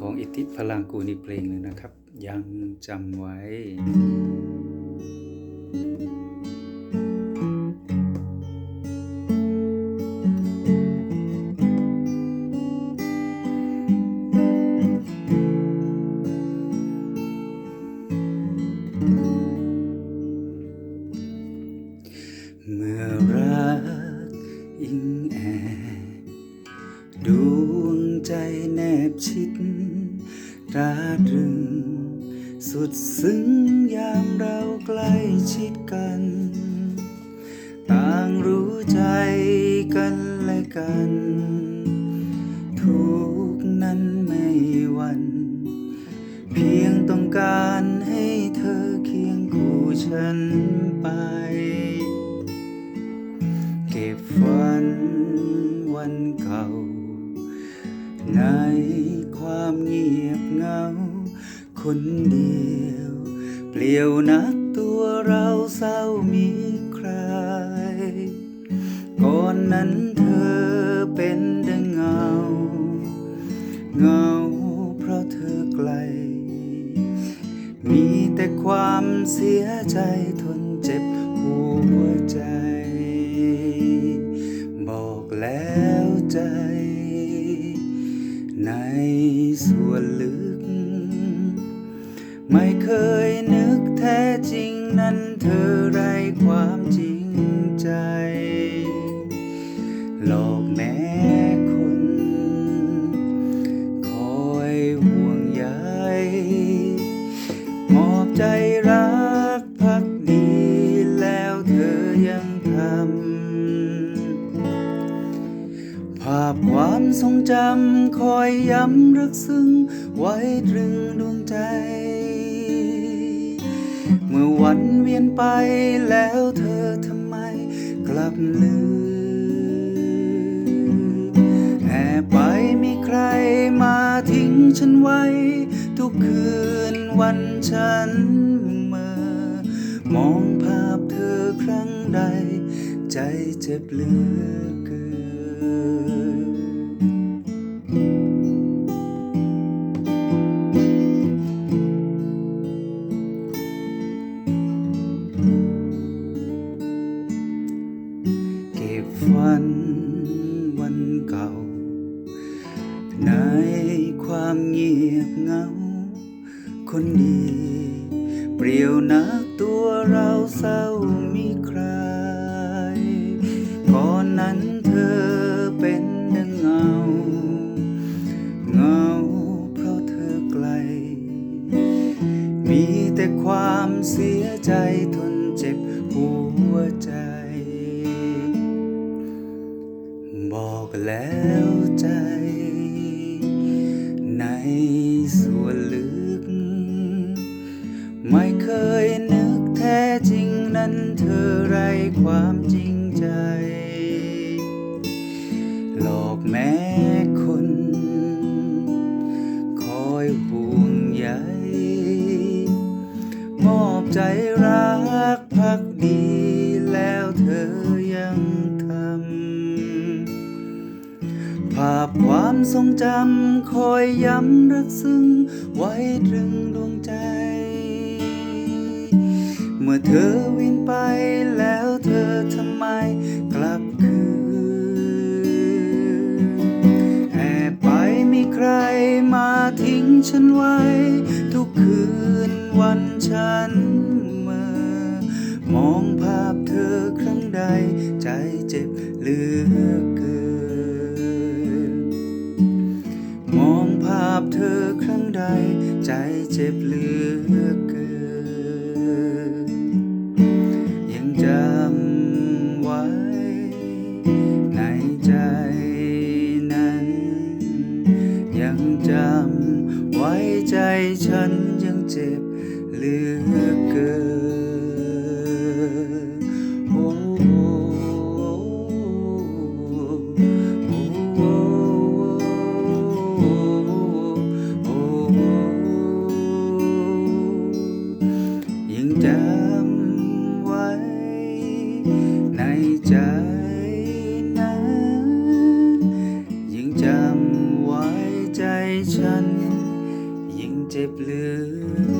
ของอิทธิพลังกูลอีกเพลงหนึ่งนะครับ ยังจำไว้เมื่อรักอิงแอดวง ใจแนบชิดตราตรึง สุดซึ้งยามเราใกล้ชิดกัน ต่างรู้ใจกันและกัน ทุกนั้นไม่วัน เพียงต้องการให้เธอเคียงคู่ฉันไป เก็บฝันวันเก่า ในความเงียบเหงา คนเดียว เปลี่ยวนักตัวเราเศร้ามีใคร ก่อนนั้นเธอเป็นดังเงา เงาเพราะเธอไกล มีแต่ความเสียใจทนเจ็บหัวใจ บอกแล้วใจ ในส่วนลึก ไม่เคยนึกแท้จริงนั้นเธอาพความทรงจำคอยย้ำรักซึ้งไว้ตรึงดวงใจ เมื่อวันเวียนไปแล้วเธอทำไมกลับลืมแอบไปมีใครมาทิ้งฉันไว้ ทุกคืนวันฉันเมื่อ มองภาพเธอครั้งใด ใจเจ็บเหลือ ฝันวันเก่า ในความเงียบเหงา คนดี เปลี่ยวนักตัวเราเศร้ามีใคร ก่อนนั้นเธอเป็นดังเงา เงาเพราะเธอไกล มีแต่ความเสียใจทนเจ็บหัวใจ อกแล้วใจ ในส่วนลึก ไม่เคยนึกแท้จริงนั้นเธอไรความจริงใจ หลอกแม้คน คอยห่วงใยมอบใจรักพักดีาพความทรงจำคอยย้ำรักซึ้งไว้ตรึงดวงใจ เมื่อเธอวิ่งไปแล้วเธอทำไมกลับคืนแอบไปมีใครมาทิ้งฉันไว้ ทุกคืนวันฉันเมื่อ มองภาพเธอครั้งใดใจเจ็บเหลือ พเธอครั้งใด ใจเจ็บเหลือเกินยังจำไว้ ในใจนั้น ยังจำไว้ใจฉัน เจ็บเหลือ